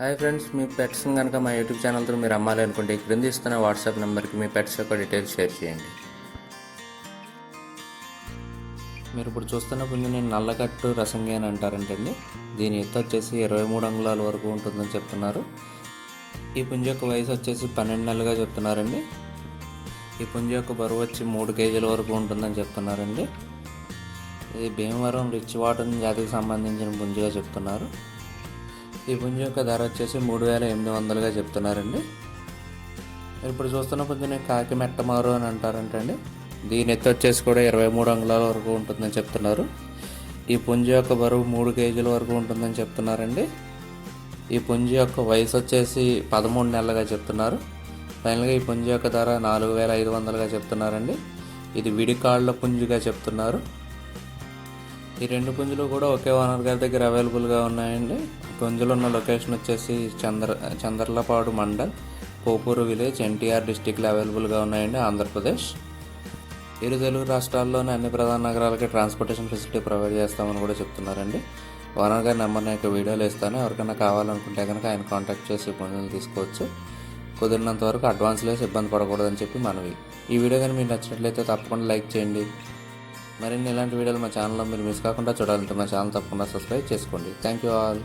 Hi friends మీ పెట్స్ని కనుక మా YouTube ఛానల్తో మీరు అమ్మాలి అనుకుంటే ఈ క్రింద ఇస్తున్న వాట్సాప్ నెంబర్కి మీ పెట్స్ యొక్క డీటెయిల్స్ షేర్ చేయండి. మీరు ఇప్పుడు చూస్తున్న పుంజుని నల్లకట్టు రసంగి అని అంటారంటండి దీని ఎత్తు వచ్చేసి ఇరవై మూడు అంగుళాల వరకు ఉంటుందని చెప్తున్నారు. ఈ పుంజ యొక్క వయసు వచ్చేసి పన్నెండు నెలలుగా చెప్తున్నారండి. ఈ పుంజ యొక్క బరువు వచ్చి మూడు కేజీల వరకు ఉంటుందని చెప్తున్నారండి. ఇది భీమవరం రిచ్ వాటర్ జాతికి సంబంధించిన పుంజుగా చెప్తున్నారు. ఈ పుంజు యొక్క ధర వచ్చేసి మూడు వేల ఎనిమిది వందలుగా చెప్తున్నారండి. ఇప్పుడు చూస్తున్న పుంజం కాకి మెట్టమారు అని అంటారంటండి. దీని ఎత్తు వచ్చేసి కూడా ఇరవై మూడు అంగుళాల వరకు ఉంటుందని చెప్తున్నారు. ఈ పుంజు యొక్క బరువు మూడు కేజీల వరకు ఉంటుందని చెప్తున్నారండి. ఈ పుంజు యొక్క వయసు వచ్చేసి పదమూడు నెలలుగా చెప్తున్నారు. ఫైనల్గా ఈ పుంజు యొక్క ధర నాలుగు వేల ఐదు వందలుగా చెప్తున్నారండి. ఇది విడికాళ్ళ పుంజుగా చెప్తున్నారు. ఈ రెండు పుంజులు కూడా ఒకే ఓనర్ గారి దగ్గర అవైలబుల్గా ఉన్నాయండి. గొంజులు ఉన్న లొకేషన్ వచ్చేసి చంద్ర చంద్రలపాడు మండల్ పోపూరు విలేజ్ ఎన్టీఆర్ డిస్టిక్లో అవైలబుల్గా ఉన్నాయండి ఆంధ్రప్రదేశ్. ఇరు తెలుగు రాష్ట్రాల్లోని అన్ని ప్రధాన నగరాలకి ట్రాన్స్పోర్టేషన్ ఫెసిలిటీ ప్రొవైడ్ చేస్తామని కూడా చెప్తున్నారండి. ఓనర్ గారి నెంబర్ నేను యొక్క వీడియోలు ఇస్తాను. ఎవరికైనా కావాలనుకుంటే కనుక ఆయన కాంటాక్ట్ చేసి పుంజులు తీసుకోవచ్చు. కుదిరినంత వరకు అడ్వాన్స్ లేసి ఇబ్బంది పడకూడదని చెప్పి మనవి. ఈ వీడియో కానీ మీకు నచ్చినట్లయితే తప్పకుండా లైక్ చేయండి. మరిన్ని ఇలాంటి వీడియోలు మా ఛానల్లో మీరు మిస్ కాకుండా చూడాలంటే మా ఛానల్ తప్పకుండా సబ్స్క్రైబ్ చేసుకోండి. Thank you all.